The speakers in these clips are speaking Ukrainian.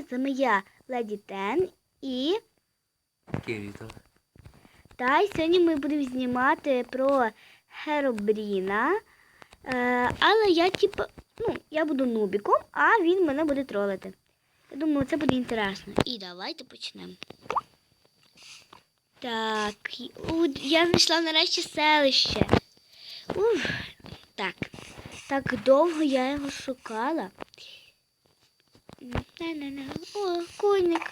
привіт! Я, Леді Тен і. Кіріто. Та й сьогодні ми будемо знімати про Херобріна. Е, але я типу, ну, я буду нубіком, а він мене буде тролити. Я думаю, це буде інтересно. І давайте почнемо. Так, я знайшла нарешті селище. Уф, так. Так довго я його шукала. Не-не-не. О, коник.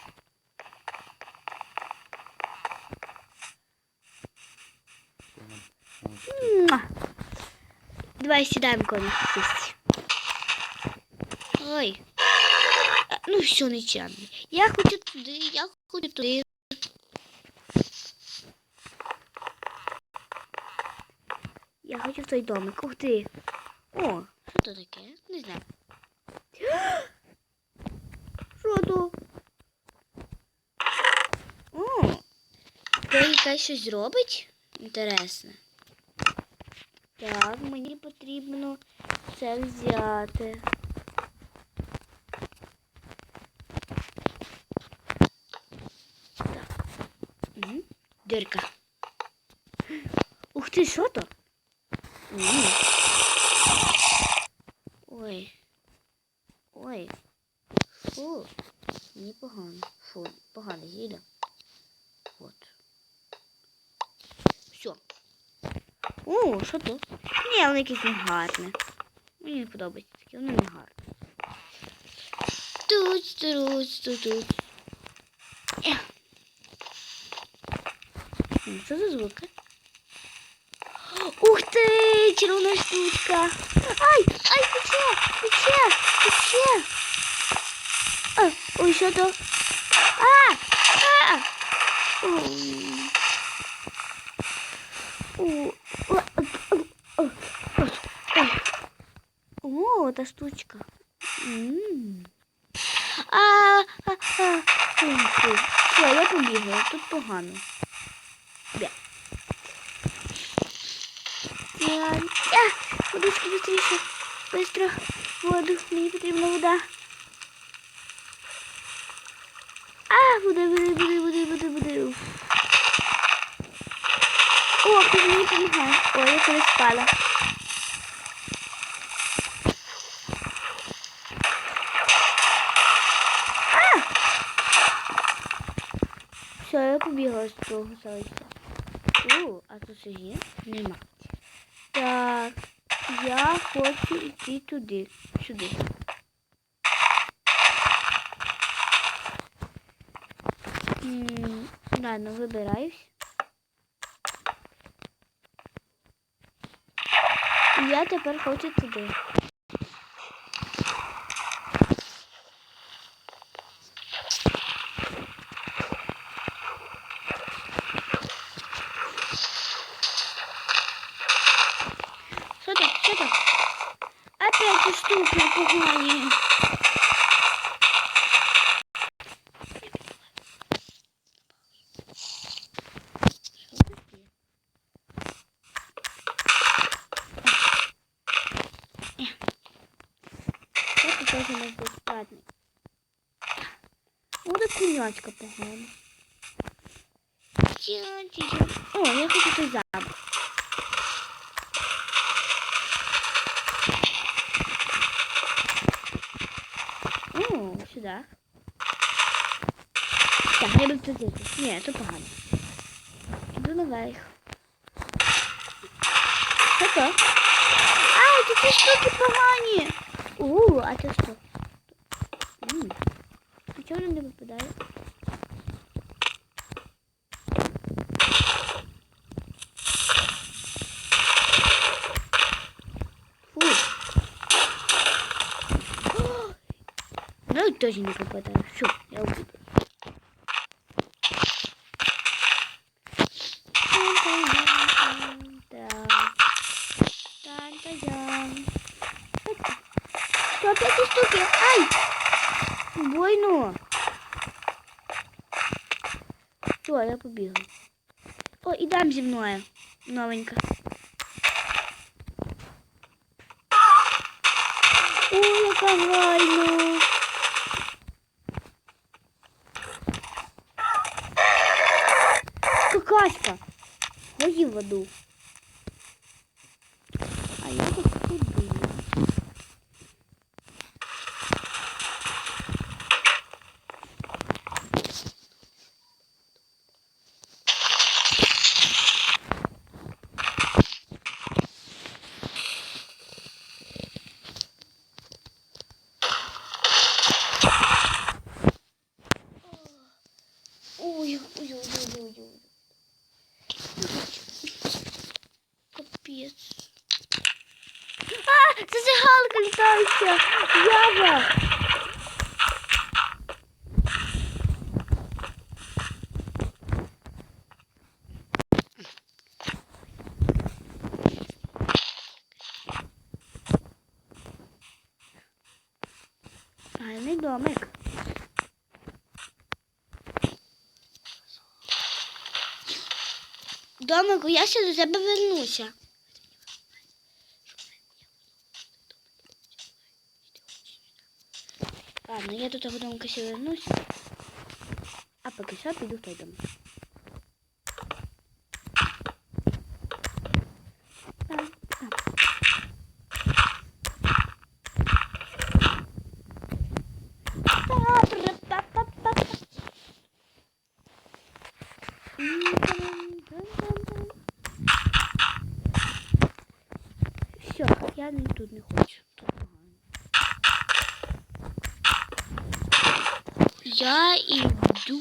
Муа. Давай сідаємо коник сісти. Ой. Ну, все нечемно. Я хочу туди, я хочу туди. Я хочу в той домик. Ух ти. О, що то таке? Не знаю. Що то? О, це щось зробить? Інтересне. Так, мені потрібно це взяти. Так. Мгм. Дирка. Ух ти, що то? М. Ой. Ой. Фу. Мені погано. Фу, погано зілля. От. Все. О, що тут? Ні, воно якесь не гарне. Мені не подобається таке, воно не гарне. Тут, тут, тут, тут. Що за звуки? Ух ти! Червона штучка! Ай! Ай, пече! Пече! Пече! А, ой, що то? А! А! О, о, о, о, о, та штучка. М. А, а, а. Ой. Все, я побігла, тут погано. А, водички быстріше. Быстро. Воду. Мені потрібна вода. А, вода, вода, вода, вода, вода, вода. О, хтось мені допомагає. Ой, я колись спала. А! Побігла з того селища. О, а тут є? Нема. Так, я хочу йти туди. Сюди. М, Ладно, вибираюсь. І я тепер хочу туди. Що там? Що там? Ці штуки погані. Таке? Я тут теж не безплатний. Буде кунячка О, я хочу той Так, я буду тут йти. Ні, це погано. Іду наверх. Що то? Ай, тут ці штуки погані. У, а це що? М. А чого вони не випадає? Ну, тоже не попадаю. Все, я убью. штуки. Ай! Бойно. Все, я побігла. О, і дам зі мною. Новенька. О, яка гайна. Какаська. Ходи в воду. А я тут зажигалка літається. Ява. Гарний домик. Домику, я ще до тебе вернуся. Ладно, я до того домика ще вернусь. А поки що піду в той дом. Все, я тут не хочу. Я иду.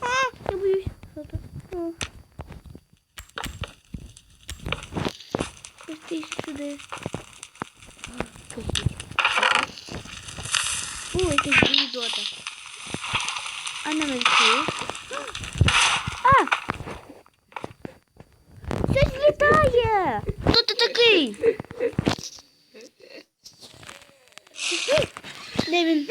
А, я боюсь. Что-то. А. Пусти сюда. Пусти. О, это гнидота. Она наверху. А! Щось літає! Хто ти такий? Де він?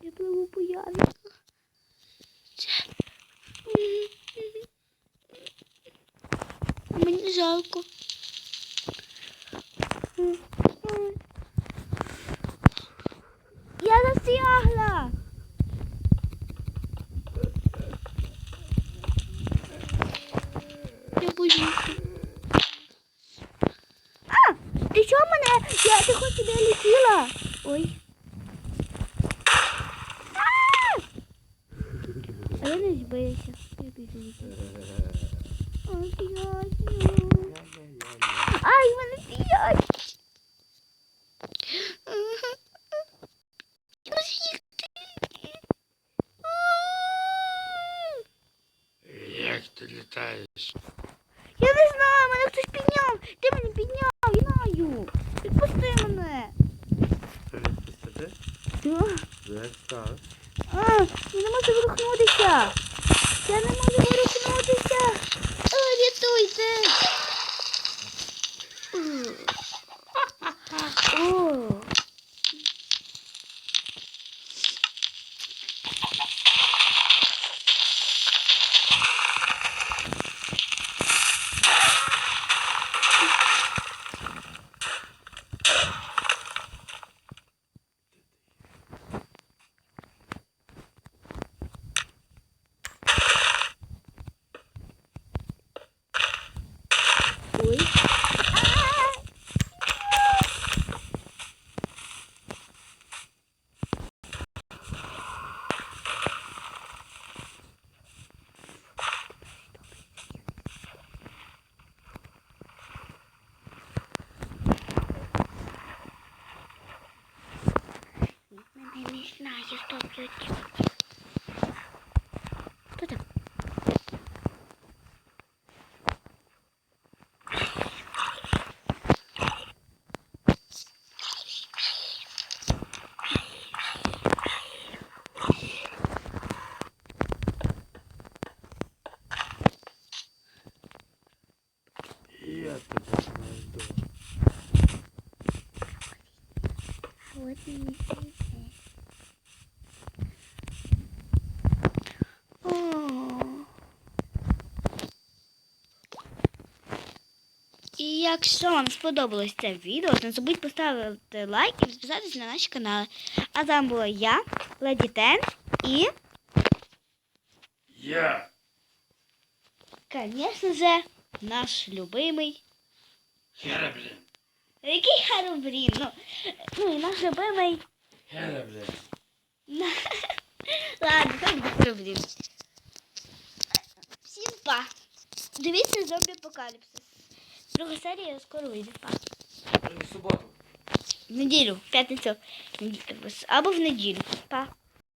Я пливу по явіках. Це... А Мені жалко. Я застрягла. Я боюся. А, ти що мене? Я ти хоч сюди летіла. Ой. А! А я не збилася. Я біжу. Ой, п'ять. Ай, мене п'ять. Як ти літаєш? Я не знаю, мене хтось підняв. Ти мене підняв, я знаю. Відпусти мене. Ти відпустити? Як так? Я не можу ворухнутися. Я не можу ворухнутися. О, рятуйте. О. Ой. Мене не знає, що б'ють. І якщо вам сподобалось це відео, то не забудь поставити лайк і підписатись на наші канали. А там була я, Леді Тен і... Я! Звісно же, наш любимий... Яра. Який Херобрін? Ну, ну і наш любимий. Хереблін. Ладно, хай буде Херобрін. Всім па. Дивіться зомбі апокаліпсис. Друга серія скоро вийде. Па. В суботу. В неділю, в п'ятницю. Або в неділю. Па.